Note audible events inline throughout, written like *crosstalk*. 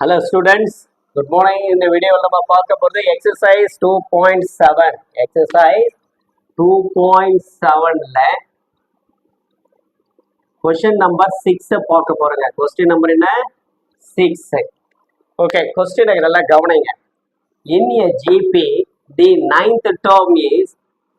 Hello students good morning இந்த வீடியோவில் நம்ம பார்க்க போகிறது exercise two point seven exercise two point செவனில் கொஸ்டின் நம்பர் சிக்ஸை பார்க்க போகிறோங்க கொஸ்டின் நம்பர் என்ன? சிக்ஸ் ஓகே கொஸ்டின் நல்லா கவனிங்க. In a GP the ninth term is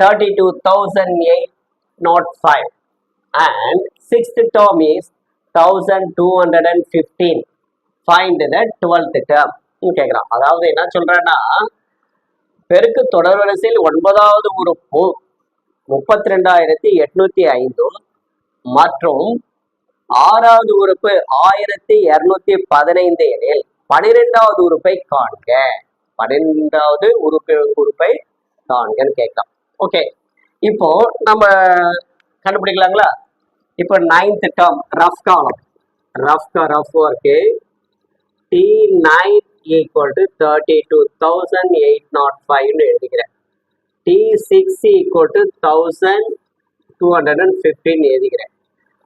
thirty two thousand eight nought five and sixth term is thousand two hundred and fifteen find the twelfth term கேட்குறான் அதாவது என்ன சொல்கிறேன்னா பெருக்கு தொடர்வரிசையில் ஒன்பதாவது உறுப்பு முப்பத்தி ரெண்டாயிரத்தி எட்நூத்தி ஐந்தும் மற்றும் ஆறாவது உறுப்பு ஆயிரத்தி இரநூத்தி பதினைந்து எனில் பனிரெண்டாவது உறுப்பை காண்க. பன்னிரெண்டாவது உறுப்பு உறுப்பை காண்கன்னு கேட்கலாம் ஓகே இப்போ நம்ம கண்டுபிடிக்கலாங்களா? இப்போ ninth term rough column rough rough இருக்கு t nine equal to thirty two thousand eight nought ஃபைவ்னு எழுதிக்கிறேன். T six equal to thousand two hundred and fifteen எழுதிக்கிறேன்.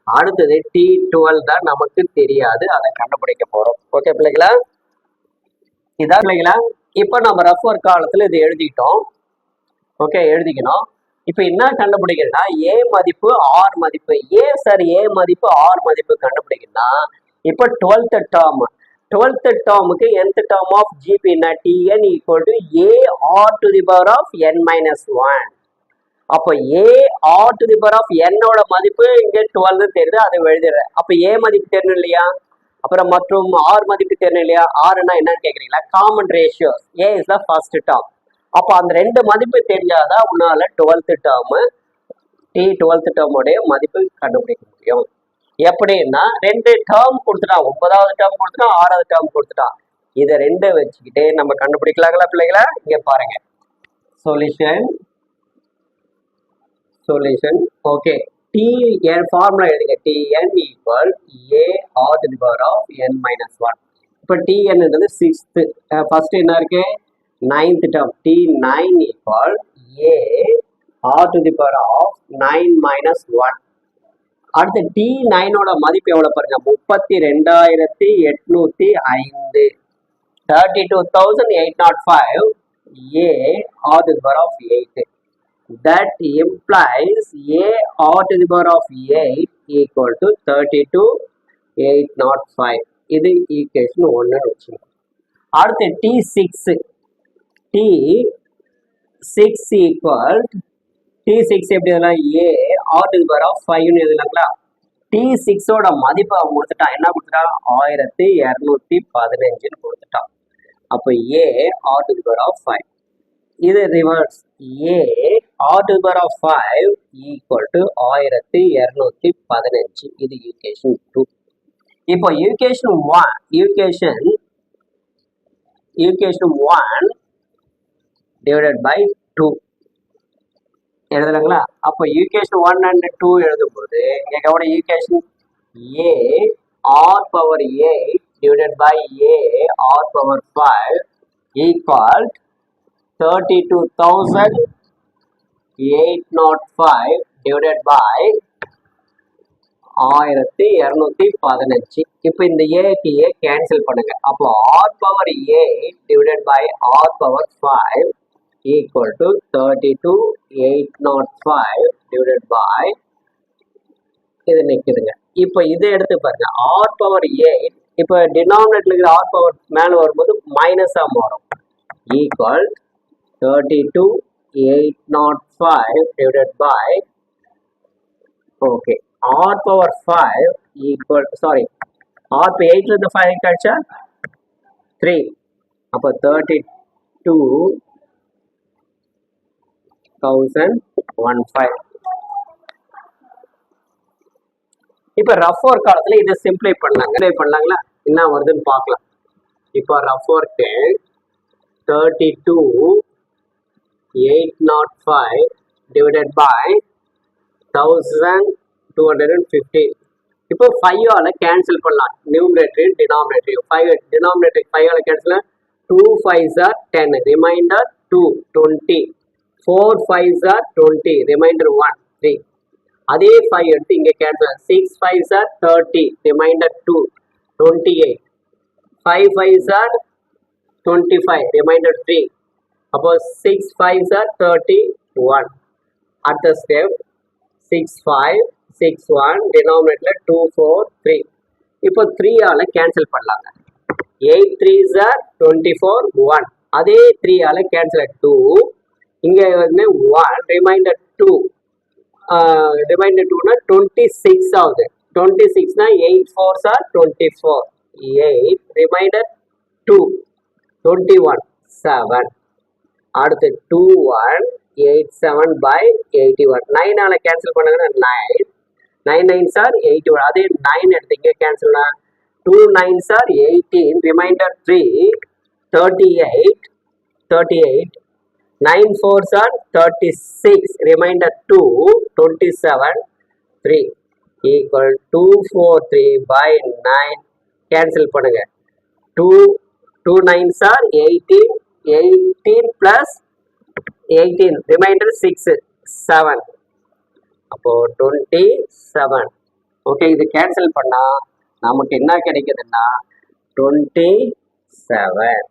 அடுத்தது டி டுவெல் தான் நமக்கு தெரியாது அதை கண்டுபிடிக்க போகிறோம் ஓகே பிள்ளைங்களா இதான் பிள்ளைங்களா இப்போ நம்ம ரெஃபர் காலத்தில் இது எழுதிட்டோம். ஓகே எழுதிக்கணும். இப்போ என்ன கண்டுபிடிக்கணும்னா ஏ மதிப்பு ஆர் மதிப்பு. ஏன் சார் ஏ மதிப்பு ஆர் மதிப்பு கண்டுபிடிக்கணும்னா இப்போ டுவெல்த்து டேர்ம் டுவெல்த் டேர்முக்கு nth term of ஜிபின்னா t n equal to a r to the power of n minus one அப்போ a r to the power of என்னோட மதிப்பு இங்கே டுவெல்னு தெரியுது அதை எழுதிடுறேன். அப்போ ஏ மதிப்பு தெரியணும் இல்லையா? அப்புறம் மற்றும் ஆர் மதிப்பு தெரியணும் இல்லையா? ஆர்னா என்னன்னு கேட்குறீங்களா common ratio a is the first term அப்போ அந்த ரெண்டு மதிப்பு தெரிஞ்சாதான் உன்னால டுவெல்த் டேர்மு டி டுவெல்த் டேர்முடைய மதிப்பு கண்டுபிடிக்க முடியும். எப்படின்னா ரெண்டு டேர்ம் கொடுத்துட்டான் ஒன்பதாவது டேர்ம் கொடுத்துட்டான் ஆறாவது டேர்ம் கொடுத்துட்டான் இதை ரெண்டு வச்சுக்கிட்டே நம்ம கண்டுபிடிக்கலாங்களா பிள்ளைங்களா இங்க பாருங்க. Solution solution okay T n formula எழுதுங்க. T n equal a r to the power of n minus one இப்போ டிஎன்ன்றது சிக்ஸ்த்து ஃபர்ஸ்ட் என்ன இருக்கு? Ninth term T nine equal a r to the power of nine minus one அடுத்து T நைனோட மதிப்பு எவ்வளோ பாருங்க? முப்பத்தி ரெண்டாயிரத்தி எட்நூத்தி ஐந்து. Thirty two thousand eight nought five a r the power of eight that implies a r to power of eight equal to thirty two eight nought five இது ஈக்குவேஷன் ஒன்றுன்னு வச்சுக்கோங்க. அடுத்து T six T six equal T six எப்படி எதுனா a r to power of ஃபைவ்னு எழுதுனாங்களா D சிக்ஸோட மதிப்பை அவன் கொடுத்துட்டான். என்ன கொடுத்துட்டான்? ஆயிரத்தி இரநூத்தி பதினஞ்சுன்னு கொடுத்துட்டான். அப்போ a r to power of five இது reverse a r to power of five equal to ஆயிரத்தி இரநூத்தி பதினஞ்சு. இது யூகேஷன் டூ இப்போ equation one equation equation one divided by two எழுதுறாங்களா? அப்போ யூகேஷன் ஒன் அண்ட் டூ எழுதும்போது இங்கே கவனம் equation a r power a divided by a r power five equal thirty two thousand eight nought five divided by ஆயிரத்தி இரநூத்தி பதினஞ்சு. இப்போ இந்த ஏக்கு ஏ கேன்சல் பண்ணுங்க. அப்போ r power a divided by r power five equal to thirty two eight nought five divided by இது நிற்குதுங்க இப்போ இதை எடுத்து பாருங்க. ஆர் பவர் எயிட் இப்போ டினாமினேட்டில் இருக்கிற ஆர் பவர் மேலே வரும்போது மைனஸாக மாறும். Equal thirty two eight nought five divided by okay r power five equal sorry r இப்போ எயிட்டில் இருந்து ஃபைவ் கிடைச்சா த்ரீ அப்போ thirty two thousand one five இப்போ ரஃப் ஒர்க் காலத்தில் இதை சிம்ப்ளை பண்ணலாங்க. சிம்ப்ளை பண்ணலாங்களா? என்ன வருதுன்னு பார்க்கலாம். இப்போ rough work thirty two eight nought five divided by thousand two hundred and fifteen இப்போ ஃபைவால் கேன்சல் பண்ணலாம் நியூமரேட்டரி டினாமினேட்டரி ஃபைவ் டினாமினேட்டரி ஃபைவால் cancel two fives are ten remainder two twenty four fives are twenty remainder one three அதே five எடுத்து இங்கே cancel six fives are thirty remainder two twenty eight five fives are twenty five remainder three அப்போ six fives are thirty one அடுத்த step six five six one டினாமினேட்டில் two four three இப்போ த்ரீயால் cancel பண்ணலாங்க. Eight threes are twenty four one அதே த்ரீயால் cancel two இங்கே வந்து one remainder two remainder டூனா டுவெண்ட்டி சிக்ஸ் ஆகுது. Twenty சிக்ஸ்னா eight fours are twenty four eight remainder two twenty one seven அடுத்து two one eight seven by eighty one நைனால் cancel பண்ணுங்கன்னா nine nine nines are eighty one அதே nine எடுத்தீங்க கேன்சல்னா two nines are eighteen remainder three thirty eight thirty eight nine fours are thirty six remainder two twenty seven three equal two four three by nine cancel பண்ணுங்க. Two two nines are eighteen eighteen plus eighteen remainder six seven அப்போது twenty seven okay இது cancel பண்ணால் நமக்கு என்ன கிடைக்குதுன்னா twenty seven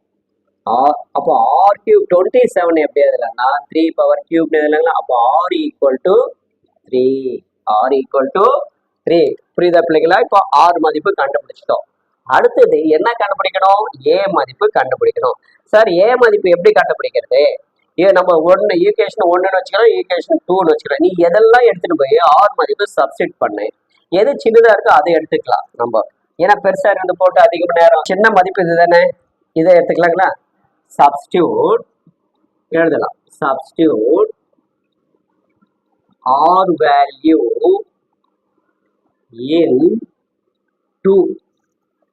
அப்போ r cube twenty seven எப்படி எழுதலாம்னா த்ரீ பவர் கியூப்னு எழுதலாங்களா அப்போ r equal to three r equal to three புரியுதா பிள்ளைங்களா? இப்போ ஆர் மதிப்பு கண்டுபிடிச்சிட்டோம். அடுத்தது என்ன கண்டுபிடிக்கணும்? ஏ மதிப்பு கண்டுபிடிக்கணும். சார் ஏ மதிப்பு எப்படி கண்டுபிடிக்கிறது? ஏ நம்ம ஒன்று ஈக்குவேஷன் ஒன்றுன்னு வச்சுக்கலாம் ஈக்குவேஷன் டூன்னு வச்சுக்கலாம். நீ எதெல்லாம் எடுத்துகிட்டு போய் ஆர் மதிப்பு சப்ஸ்டிட் பண்ணு. எது சின்னதாக இருக்கோ அதை எடுத்துக்கலாம் நம்ம. ஏன்னா பெருசாக இருந்து போட்டு அதிகமாக நேரம். சின்ன மதிப்பு இது தானே இதை எடுத்துக்கலாங்களா? சப்ஸ்டியூட் எழுதலாம். Substitute r value in two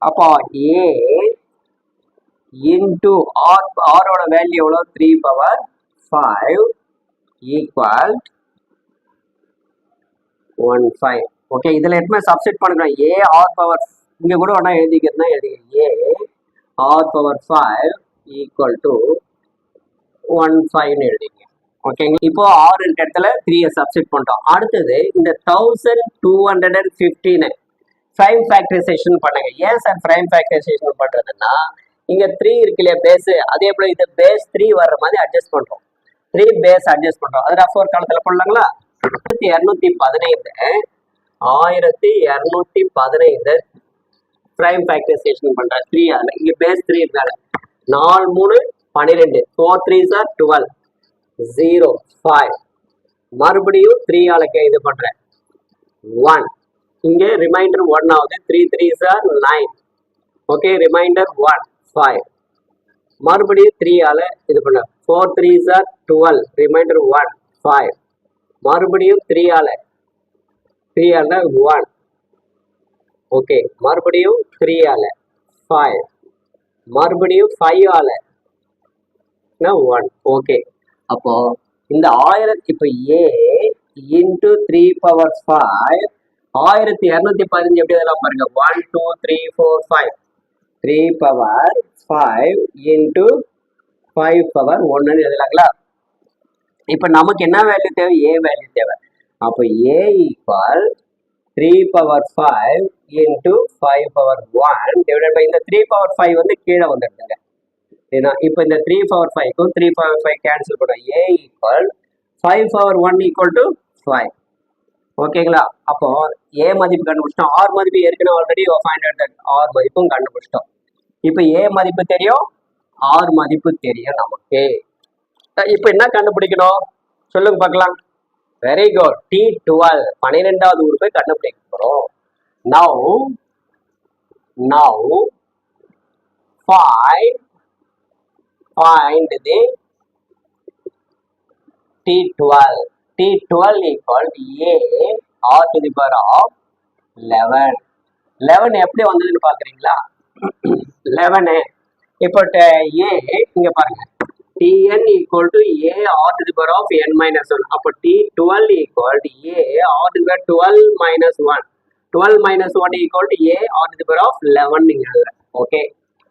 அப்போ ஏ இன்டு ஆர் ஆரோட வேல்யூ எவ்வளோ three power five equal one five okay இதில் எப்பவுமே சப்ஸ்டிட் பண்ணுறோம் ஏ ஆர் பவர் இங்கே கூட ஒன்றா எழுதிக்கிறதுனா எழுதி a r power five equal to one ஃபைவ்னு எழுதிங்க ஓகேங்களா இப்போ ஆறு இருக்க இடத்துல த்ரீயை சப்ஸ்டிட் பண்ணிட்டோம். அடுத்தது இந்த thousand two hundred and fifteen prime factorisation பண்ணுங்க. ஏன் சார் ஃப்ரைம் ஃபேக்டரைசேஷன் பண்ணுறதுன்னா இங்கே த்ரீ இருக்கு இல்லையா பேஸு அதே போல் இது பேஸ் த்ரீ வர்ற மாதிரி அட்ஜஸ்ட் பண்ணுறோம் த்ரீ பேஸ் அட்ஜஸ்ட் பண்ணுறோம் அது ரஃப் ஒரு காலத்தில் பண்ணலாங்களா ஆயிரத்தி இரநூத்தி பதினைந்து ஆயிரத்தி இரநூத்தி பதினைந்து ப்ரைம் ஃபேக்டரைசேஷன் பண்ணுறேன் த்ரீ அதில் இங்கே பேஸ் த்ரீ மேலே நாலு மூணு பன்னிரெண்டு four threes are twelve zero five மறுபடியும் த்ரீ ஆளுக்கு இது பண்ணுறேன் ஒன் இங்கே ரிமைண்டர் ஒன் ஆகுது. Three threes are nine okay remainder one five மறுபடியும் த்ரீ ஆல இது பண்ண. Four threes are twelve remainder one five மறுபடியும் த்ரீ ஆல. த்ரீ ஆல ஒன் ஓகே மறுபடியும் த்ரீ ஆல. ஃபைவ் மறுபடியும் ஃபைவ் ஆல. ஒன் ஓகே அப்போ இந்த ஆயிரத்தி இப்போ a into three power five ஆயிரத்தி இரநூத்தி பதினஞ்சு எப்படி இதெல்லாம் பாருங்க? One two three four five three power five into five power ஒன்றுன்னு எழுதலாங்களா? இப்போ நமக்கு என்ன வேல்யூ தேவை? ஏ வேல்யூ தேவை. அப்போ a equal three power five into five power one divide by இந்த த்ரீ பவர் ஃபைவ் வந்து கீழே வந்துடுதுங்க. ஏன்னா இப்போ இந்த த்ரீ பவர் ஃபைவ்க்கும் த்ரீ பவர் ஃபைவ் கேன்சல் பண்ணுவோம் a equal five power one equal to five ஓகேங்களா அப்போ ஏ மதிப்பு கண்டுபிடிச்சிட்டோம். ஆர் மதிப்பு ஏற்கனவே ஆல்ரெடி ஃபைண்ட் ஹண்ட்ரட் ஆர் மதிப்பும் கண்டுபிடிச்சிட்டோம். இப்போ ஏ மதிப்பு தெரியும் ஆர் மதிப்பு தெரியும் நமக்கு. இப்போ என்ன கண்டுபிடிக்கணும்? சொல்லுங்க பார்க்கலாம். வெரி குட் டி டுவெல் பன்னிரெண்டாவது உறுப்பை கண்டுபிடிக்க போகிறோம் now now find find the T12. T12 equal to A or to the power of 11. 11 எப்படி வந்ததுன்னு பார்க்குறீங்களா? 11 *clears throat* இப்போ ஏ இங்க பாருங்க. Tn equal to A or to the power of n minus 1. அப்போ T12 equal to A or to the power 12 minus 1. 12 minus 1 equal to A or to the power of 11 நீங்க எழுதுறேன் okay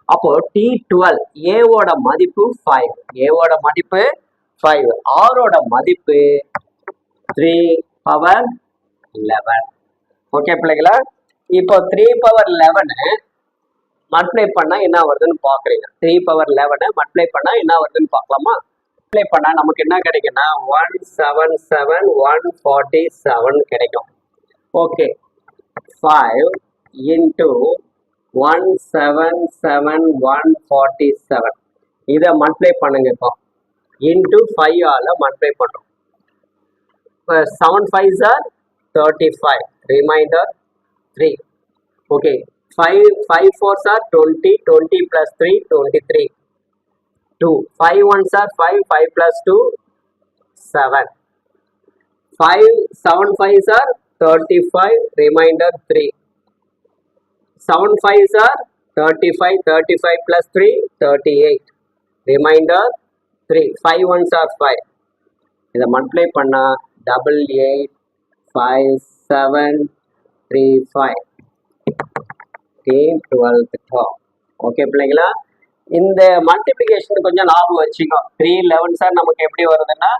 அப்போ டி டுவெல் ஏவோட மதிப்பு five ஏவோட மதிப்பு five ஆரோட மதிப்பு த்ரீ பவர் லெவன் ஓகே பிள்ளைங்களா இப்போ த்ரீ பவர் லெவனு மல்டிப்ளை பண்ணா என்ன வருதுன்னு பாக்குறீங்க. த்ரீ பவர் லெவனை மல்டிப்ளை பண்ணா என்ன வருதுன்னு பார்க்கலாமா மல்டிப்ளை பண்ணா நமக்கு என்ன கிடைக்குன்னா one seven seven one forty seven கிடைக்கும். Okay five into one seven seven one forty seven இதை மல்டிப்ளை பண்ணுங்க இப்போ. இன்டூ ஃபைவ் ஆல மல்டிப்ளை பண்ணுறோம் seven fives are thirty five remainder three okay five five fours are twenty twenty plus three twenty three two five ones are five five plus two seven five seven fives are thirty five remainder three seven fives are thirty five thirty five plus three thirty eight remainder three five ones are five இதை multiply பண்ணால் double eight five seven three five twelfth top okay பிள்ளைங்களா? இந்த multiplication கொஞ்சம் லாபம் வச்சுக்கோ. Three eleven sir நமக்கு எப்படி வருதுன்னா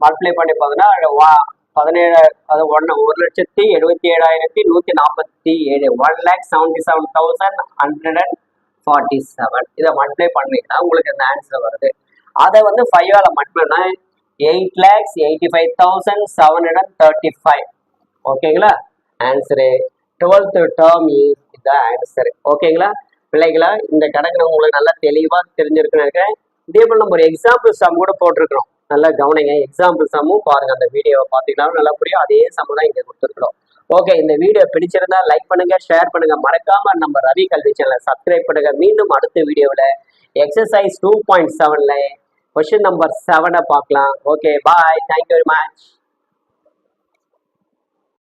மல்டிப்ளை பண்ணி பார்த்தோன்னா வா பதினேழு அது ஒன்று ஒரு லட்சத்தி எழுபத்தி ஏழாயிரத்தி நூற்றி நாற்பத்தி ஏழு one lakh seventy seven thousand hundred and forty seven இதை மல்டிப்ளை பண்ணிங்கன்னா உங்களுக்கு இந்த ஆன்சர் வருது. அதை வந்து ஃபைவால மல்டிப்ளைனா eight lakhs eighty five thousand seven hundred thirty five ஓகேங்களா answer twelfth term is the answer. ஓகேங்களா? பிள்ளைங்களா இந்த கணக்கு உங்களுக்கு நல்லா தெளிவாக தெரிஞ்சிருக்குன்னு இருக்கேன் இதே போல் நம்ம ஒரு எக்ஸாம்பிள் சம் கூட போட்டிருக்கிறோம். நல்லா கவனிங்க எக்ஸாம்பிள் சம்மும் பாருங்க. அந்த வீடியோவை பார்த்தீங்கன்னா நல்லா புரியும். அதே சம் தான் இங்கே கொடுத்துருக்குறோம். ஓகே இந்த வீடியோ பிடிச்சிருந்தா லைக் பண்ணுங்க ஷேர் பண்ணுங்க. மறக்காம நம்ம ரவி கல்வி சேனலை சப்ஸ்கிரைப் பண்ணுங்க. மீண்டும் அடுத்த வீடியோவில் எக்ஸசைஸ் டூ பாயிண்ட் செவன்ல கொஸ்டின் நம்பர் செவனை பார்க்கலாம். Okay bye thank you very much